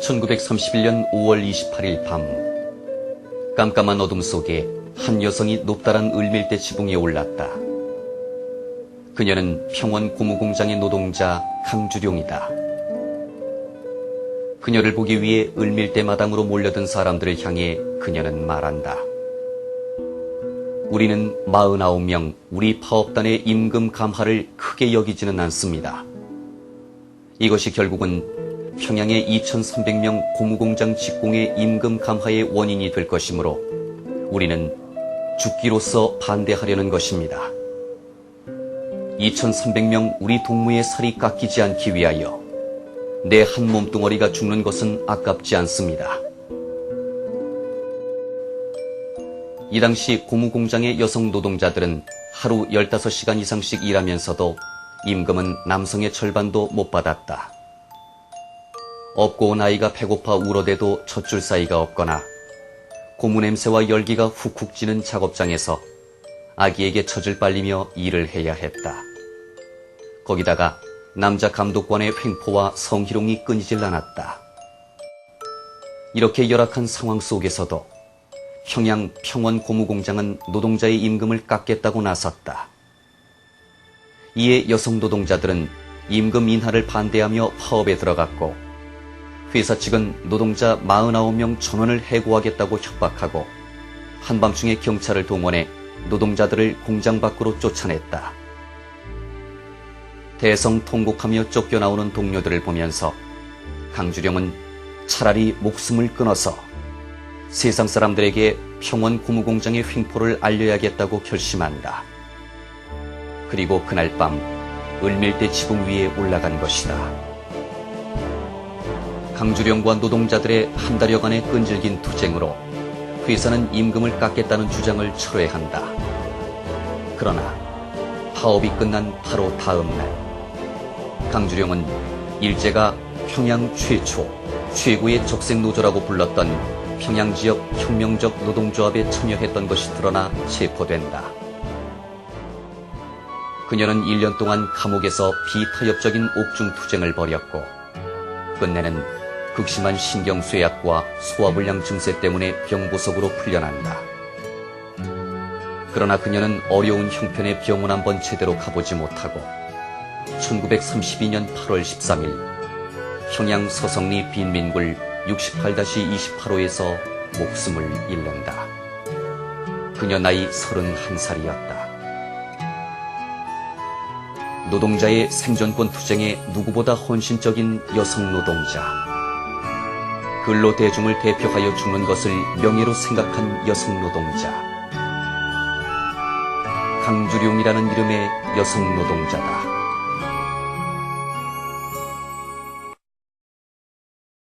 1931년 5월 28일 밤 깜깜한 어둠 속에 한 여성이 높다란 을밀대 지붕에 올랐다. 그녀는 평원 고무공장의 노동자 강주룡이다. 그녀를 보기 위해 을밀대 마당으로 몰려든 사람들을 향해 그녀는 말한다. 우리는 49명 우리 파업단의 임금 감하를 크게 여기지는 않습니다. 이것이 결국은 평양의 2,300명 고무공장 직공의 임금 감하의 원인이 될 것이므로 우리는 죽기로서 반대하려는 것입니다. 2,300명 우리 동무의 살이 깎이지 않기 위하여 내 한 몸뚱어리가 죽는 것은 아깝지 않습니다. 이 당시 고무공장의 여성 노동자들은 하루 15시간 이상씩 일하면서도 임금은 남성의 절반도 못 받았다. 없고 온 아이가 배고파 울어대도 젖줄 사이가 없거나 고무 냄새와 열기가 훅훅 지는 작업장에서 아기에게 젖을 빨리며 일을 해야 했다. 거기다가 남자 감독관의 횡포와 성희롱이 끊이질 않았다. 이렇게 열악한 상황 속에서도 평양 평원 고무공장은 노동자의 임금을 깎겠다고 나섰다. 이에 여성 노동자들은 임금 인하를 반대하며 파업에 들어갔고 회사 측은 노동자 49명 전원을 해고하겠다고 협박하고 한밤중에 경찰을 동원해 노동자들을 공장 밖으로 쫓아냈다. 대성 통곡하며 쫓겨나오는 동료들을 보면서 강주령은 차라리 목숨을 끊어서 세상 사람들에게 평원 고무공장의 횡포를 알려야겠다고 결심한다. 그리고 그날 밤 을밀대 지붕 위에 올라간 것이다. 강주령과 노동자들의 한 달여간의 끈질긴 투쟁으로 회사는 임금을 깎겠다는 주장을 철회한다. 그러나 파업이 끝난 바로 다음 날 강주령은 일제가 평양 최초, 최고의 적색노조라고 불렀던 평양 지역 혁명적 노동조합에 참여했던 것이 드러나 체포된다. 그녀는 1년 동안 감옥에서 비타협적인 옥중 투쟁을 벌였고 끝내는 극심한 신경쇠약과 소화불량 증세 때문에 병보석으로 풀려난다. 그러나 그녀는 어려운 형편의 병원 한 번 제대로 가보지 못하고 1932년 8월 13일 평양 서성리 빈민굴 68-28호에서 목숨을 잃는다. 그녀 나이 31살이었다. 노동자의 생존권 투쟁에 누구보다 헌신적인 여성 노동자. 근로 대중을 대표하여 죽는 것을 명예로 생각한 여성 노동자. 강주룡이라는 이름의 여성 노동자다.